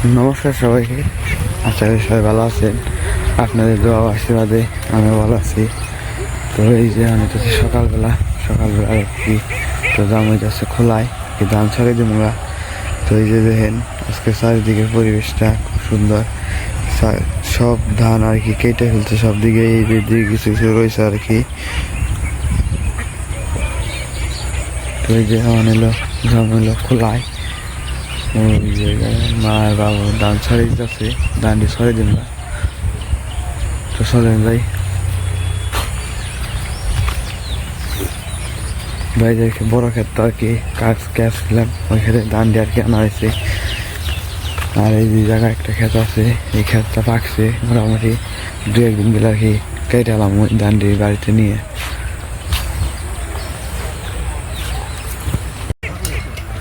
নমস্কার সবাইকে। করি সবাই ভালো আছেন। আপনাদের দোয়া আশীর্বাদে আমি ভালো আছি। তো এই যে আমি তো সকালবেলা সকালবেলা কি, তো দাম হইতেছে খোলায় কি দাম ছাড়িয়ে দিব তো এই যে দেখেন, আজকে চারিদিকের পরিবেশটা খুব সুন্দর। সব ধান আর কি কেটে ফেলছে, সব দিকে এই দিকে কিছু কিছু রয়েছে আর কি। তো এই যে আমার এলো গ্রাম এলো খোলায়। ওই যে মা আর বাবা ধান ছাড়িয়ে দিতেছে ধানটি ছড়িয়ে দিন না। তো চলেন যাই বাইরে বড় ক্ষেত আর কি কাজ ক্যাচ খেলাম ওই ক্ষেত্রে ধান দিয়ে আর কি আনা হয়েছে। আর এই যে জায়গায় একটা ক্ষেত আছে, এই ক্ষেতটা পাকছে, মোটামুটি দু একদিন গেলে আর কি কেটে এলাম ওই ধানটি বাড়িতে নিয়ে।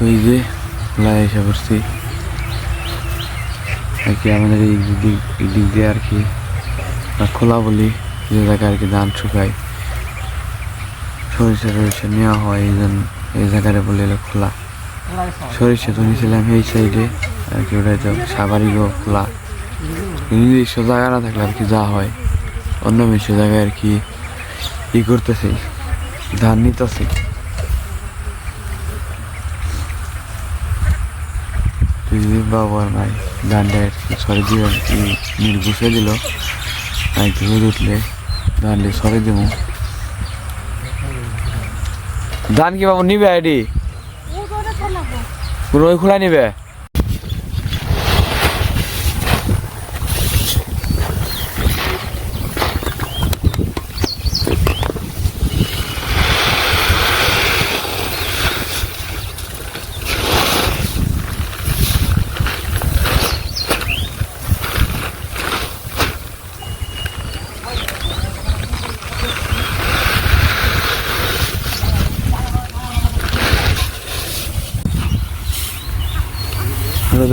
এই যে লাই এসে পড়ছি আর কি আমাদের এই দিক দিক দিয়ে আর কি খোলা বলি, যে জায়গায় আর কি ধান শুকায়। সরিষা টরিষা নেওয়া হয় এই জন্য, এই জায়গাটা বলে খোলা। সরিষা তো এই সাইডে, আর কি ওটা তো সাবারিগো খোলা। নিজস্ব জায়গা না থাকলে আর কি যা হয়। অন্য মিশ্র জায়গায় আর কি ই করতেছি, ধান নিতেছে তুই বাবার ভাই কি সরে দিয়ে আর কি নীল ঘুষে দিল। ভাই কি রোদ উঠলে ধানটি সরে দেবো। ধান কি বাবু নিবে আইডি? পুরো ওই খোলা নিবে?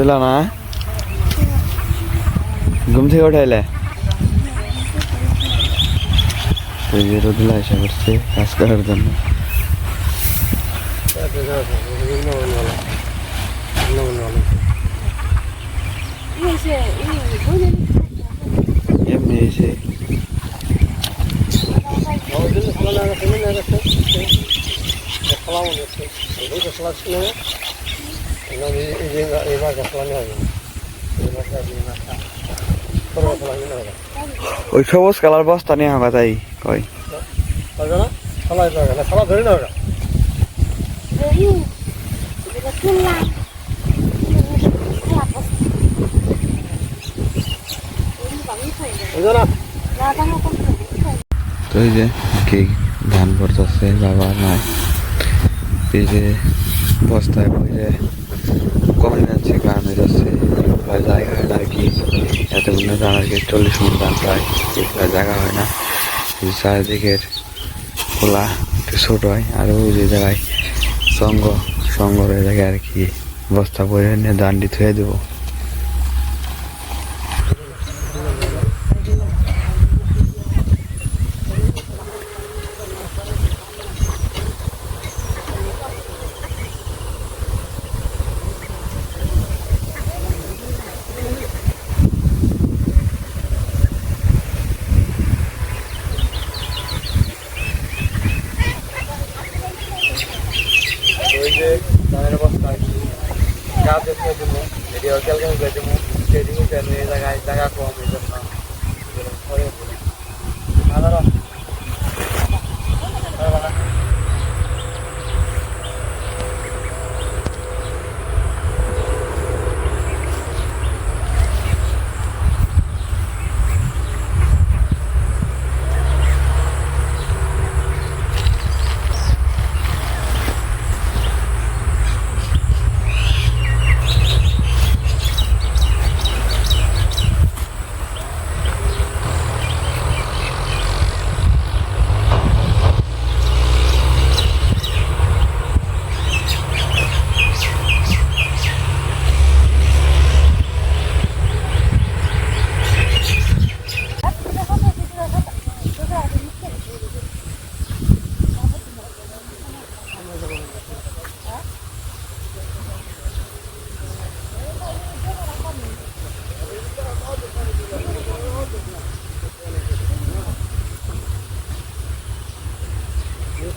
দিল না? ঘুম থেকে উঠাইলে? রোদিলা এসে করছে কাজ করার জন্য। এসে। ওই সবুজ কালার নিয়ে তাই কই তো এই যে কে ধান পড়তেছে বাবা নাই এই যে বস্তায় বইরে কমে যাচ্ছে গ্রামে যাচ্ছে প্রায় জায়গা হয় না আর কি? মনে হয় আর কি চল্লিশ মিনিট দাম প্রায় প্রায় জায়গা হয় না। চারিদিকের খোলা, একটু ছোট হয়, আর ওই যে জায়গায় সঙ্গ সঙ্গ ওই জায়গায় আর কি। বস্তা পরে নিয়ে দান্ডি থুয়ে দেবো ওই যে ধানের বস্তা আর কি গাছ দেখতে দেবো এটি ক্যালকাল করে দেবো সেটি এই জায়গায় জায়গা কম এই জন্য সাধারণ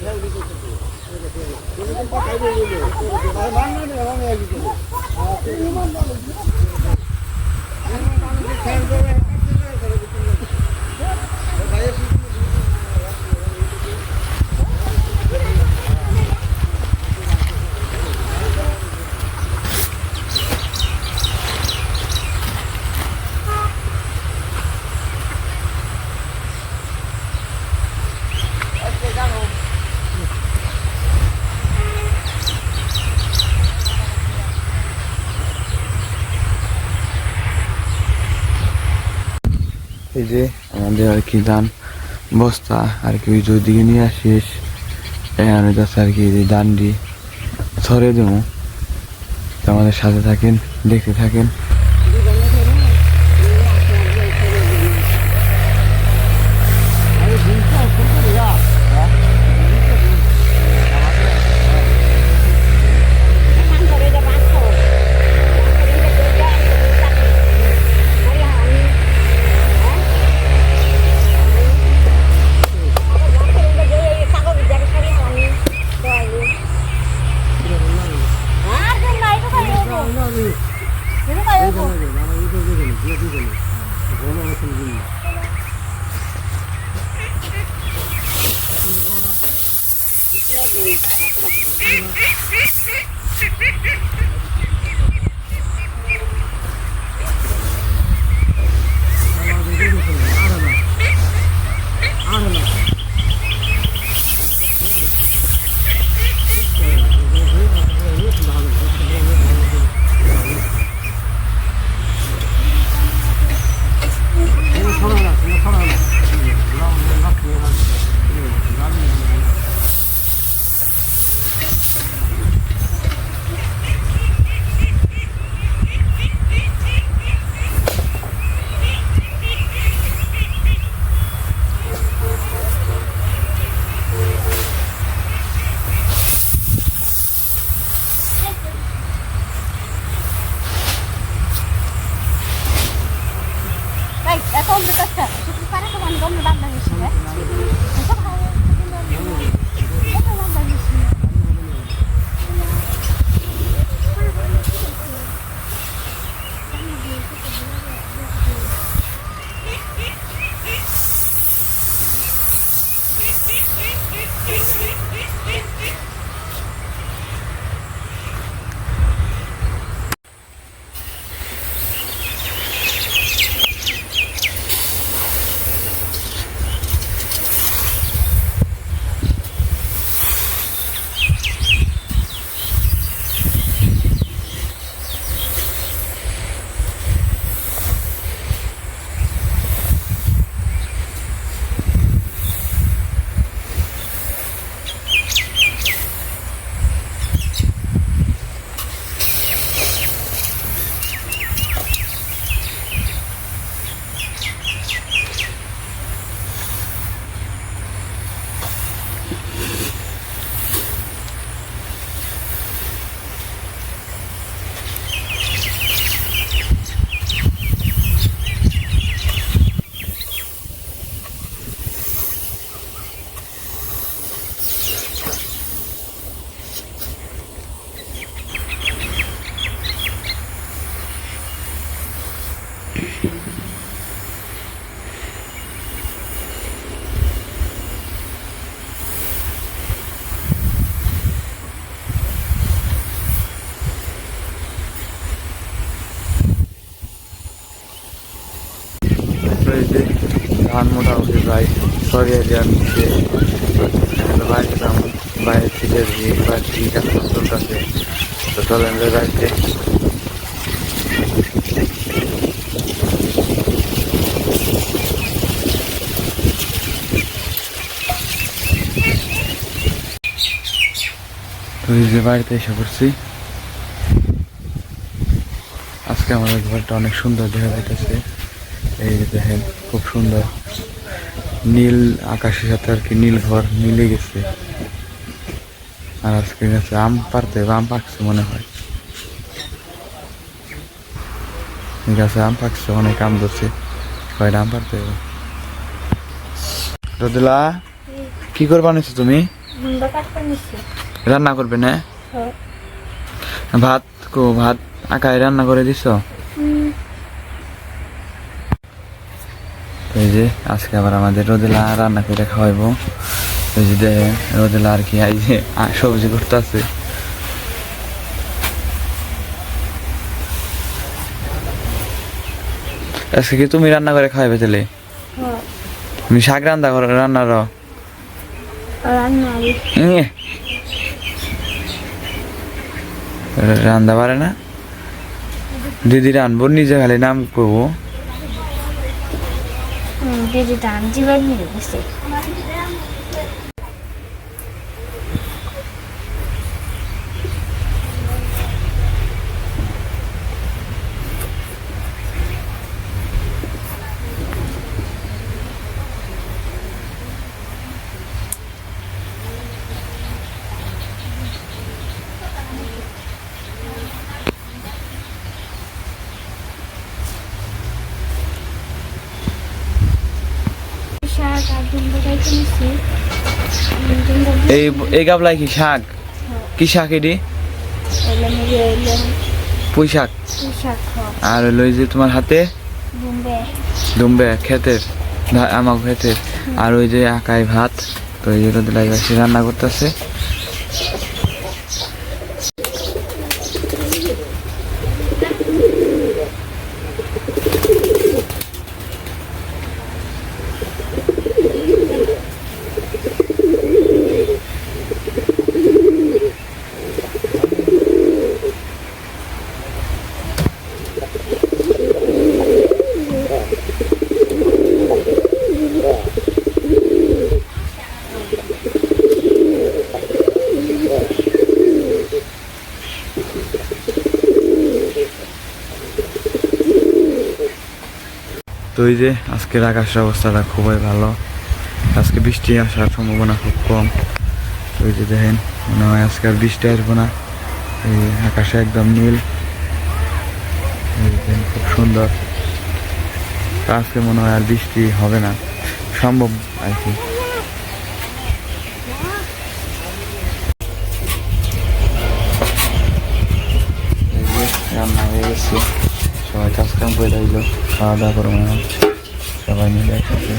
আমি এই যে আমাদের আর কি ধান বস্তা আর কি ওই ওইদিকে নিয়ে আসিস। আমি যাচ্ছে আর কি যে দিয়ে ছড়ে দেবো। তো আমাদের সাথে থাকেন, দেখতে থাকেন। ধান মোটামুটি প্রায় সরিয়ে দেওয়ার নিচে বাইরে গেলাম বাইরে থেকে দিয়ে বাইরে চলতেছে তো চলেন বাড়িতে যে বাড়িতে এসে পড়ছি। আজকে আমাদের ঘরটা অনেক সুন্দর দেখা যাইতেছে। এই দেখেন, খুব সুন্দর। নীল আকাশের সাথে আর কি নীল ঘর মিলে গেছে। আর আজকে গেছে আম পারতে আম পাকছে মনে হয়। গাছে আম পাকছে অনেক আম ধরছে। কয়টা আম পারতে রোদেলা কি করে বানিয়েছো তুমি? রান্না করবে না? ভাত কো ভাত আকাই রান্না করে দিছ? এই যে আজকে আবার আমাদের রোদেলা রান্না করে খাওয়াইবো। এই যে দেখেন রোদেলা আর কি এই যে সবজি করতেছে। আজকে কি তুমি রান্না করে খাওয়াইবে তাহলে? তুমি শাক রান্না করো রান্না ইয়ে। রান্না পারে না। দিদি রানবো নিজে খালি নাম করব দিদি দাম জীবন নিয়ে গেছে শাক আর ডিম্বু খাইতে নিছি ডিম্বু এই এই গাবলাই কি শাক? কি শাক এটি? পুঁই শাক আর লই যে তোমার হাতে? দুম্বে ধা- আমার ক্ষেতের। আর ওই যে আকাই ভাত, তো এই যে রোদে লাগে সে রান্না করতেছে। তো এই যে আজকের আকাশের অবস্থাটা খুবই ভালো। আজকে বৃষ্টি আসার সম্ভাবনা খুব কম। তো এই যে দেখেন, মনে হয় আজকে আর বৃষ্টি আসব না। এই আকাশে একদম নীল। খুব সুন্দর। আজকে মনে হয় আর বৃষ্টি হবে না। সম্ভব আর কি এই যে রান্না হয়ে গেছে সবাই কাজ কাম করে রইল খাওয়া দাওয়া করব না সবাই মিলে একসাথে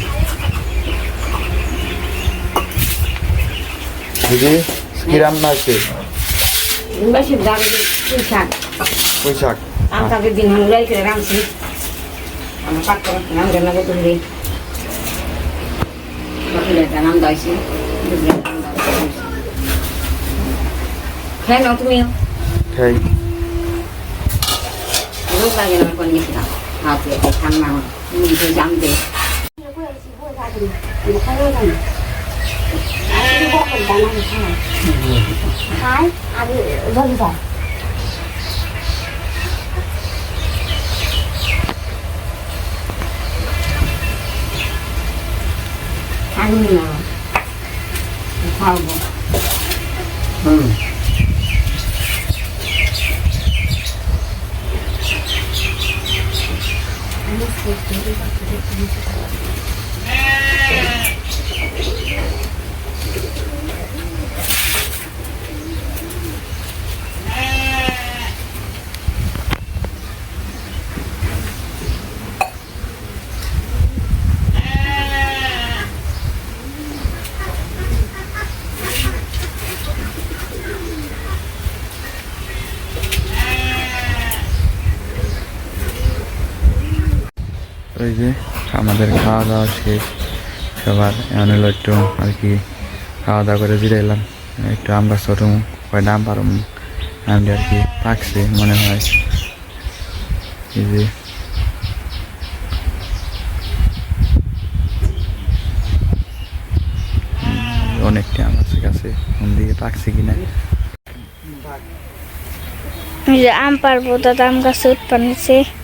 দিদি কি রান্না আছে বেশি দাম পুঁই শাক পুঁই শাক আমি তাদের দিন হানুরাই করে রাঁধছি আমার পাক করে নাম রান্না করতে হবে বাকিটা নাম দাইছি খেয়ে নাও তুমিও খাই রোগ লাগে না কোন গেছিলাম হাতে ঠান্ডা মুড়ি তো জানতে খাই আগে জলদি যাই আগুন না খাওয়াবো হুম ওই যে আমাদের খাওয়া দাওয়া শেষ। সবার এমন হলো একটু আর কি খাওয়া দাওয়া করে জিরে এলাম। একটু আমরা ছোটো কয়টা আম পারম, আমি আর কি পাকছে মনে হয়। এই যে। অনেকটা কাছে কোন দিকে পাকছে কিনা। এই আম পারব, দাদা, আম গাছে উৎপান্নছে আর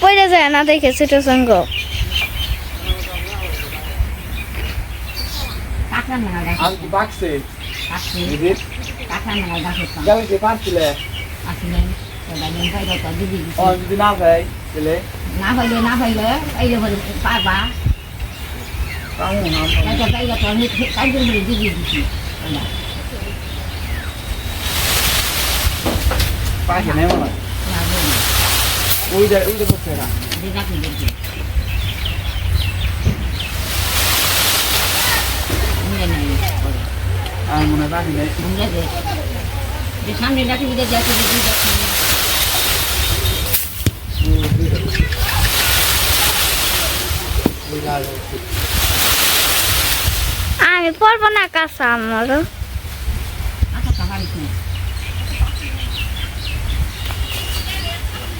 পড়ে যায় না দেখে ছোট সঙ্গ। কাঁচা নাগাল গাছ। আম কি পাকছে কাটছি দিদির কাঁচা নাগাল গাছ পাশে নেই মনে? ওই যে ওই যে করছে না আর মনে পাশে নেই। সামনে যাচ্ছে আমি পড়ব না কাঁচা আমারও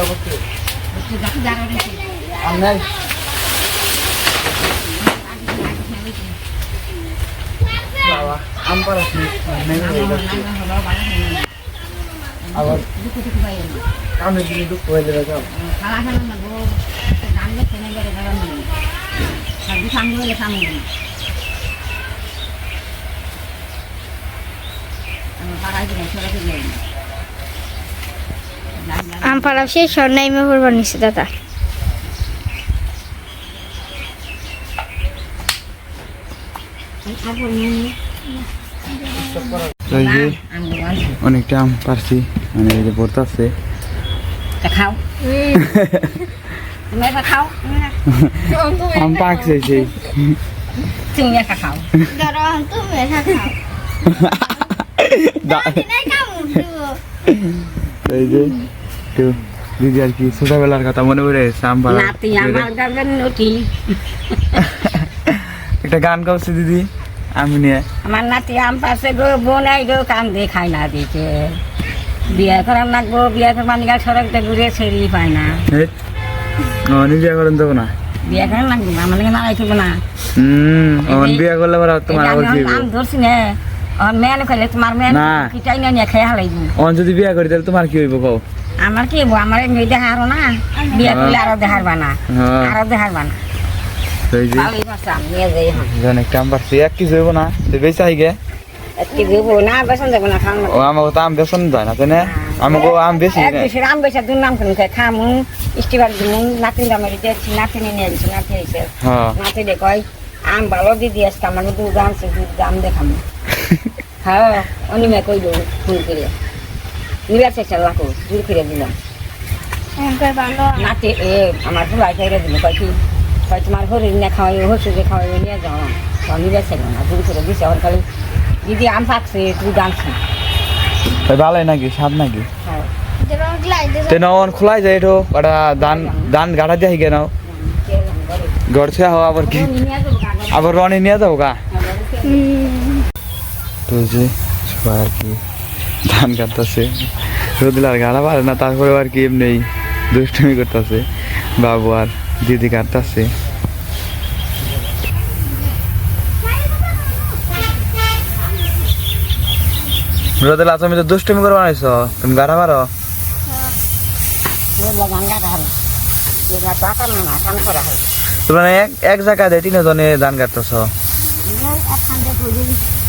করছে আর নাই বাবা আম নি নেই হয়ে যাচ্ছে আবার আমি যদি দুঃখ হয়ে যাবে যাও আম আম পাড়া শেষ হওয়ার নাই মে পড়বার নিছে দাদা অনেকটা আম পারছি মানে এই যে পড়তে খাও খাও আম পাকছে সেই। তুমি খাও। তুমি খাও। এই যে তো দিদি আর কি ছোটবেলার কথা মনে পড়ে গেছে নাতি আমার গাবেন নটি। একটা গান গাওছে দিদি আমি নিয়ে। আমার নাতি আম পাশে গো বোনাই গো কান দিয়ে খাই না দিতে বিয়ে করার লাগবো বিয়ে নিয়ে সড়কটা ঘুরে ছেড়ি পায় না। এই, ও নিজে করেন দেবো না বিয়ে করার লাগবে আমার থাকব না। হুম অন বিয়া করলে তোমার আম ধরছি না। আমার মেয়ে খাইলে তোমার মেয়ে না। কিটাই না নিয়ে খেয়ে হালাই অন যদি বিয়া করি তাহলে তোমার কি হইব কও? আমার কি হইবো? আমার মেয়ে দেখারো না। বিয়ে করলে আরও দেখারবা না হ্যাঁ আরও দেখারবা না তো এই যে। ভালোই পারতাম নিয়ে যাই অনেকটা আম পারছি এক কিছু হইব না? তো বেশি আই গে। একটি দেবো না বেসন দেবো না খাওয়ানো ও আমাকে তো আম বেসন যায় না তাই না আমাকে আম বেশি এক বেশি আম নাম খাই। খামু ইস্টিবার দিমু নাতিন দামের দিয়েছি নাতিনি নিয়ে গেছি নাতি এসে হ্যাঁ নাতি দে কয় আম ভালো দিদি আজকে আমার দুধ আনছে দুধ দাম দেখামু। হ্যাঁ অনিমে কইল ফোন করে। নিবার চেষ্টা লাখো দূর করে দিলাম। নাতি এ আমার ফুলাই খাইরে দিল কয় কি কয় তোমার হরিণ না খাওয়াই হসুকে খাওয়াই নিয়ে যাও। তো নিবার চেষ্টা না দূর করে দিছে আমার খালি দিদি আম পাকছে তাই ভালোই নাকি স্বাদ নাকি? হ্যাঁ। তে নন খোলাই যায় এটো ওটা ধান ধান গাড়া দিয়ে ঘর থেকে হওয়া আবার কি? আবার রনি নিয়ে যাব গা? তো যে সবাই আর কি ধান কাটতেছে। রোদিল আর গাড়া পারে না তারপরে আর কি এমনি দুষ্টুমি করতেছে। বাবু আর দিদি কাটতেছে। রোদিল তুমি তো দুষ্টুমি করে বানাইছ তুমি গাড়া পারো? হয়। তোমরা এক এক জায়গায় তিনজনে ধান কাটতেছ?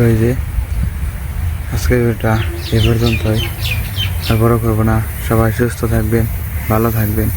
oi ver. এটা এ পর্যন্তই বড় করব না। সবাই সুস্থ থাকবেন ভালো থাকবেন।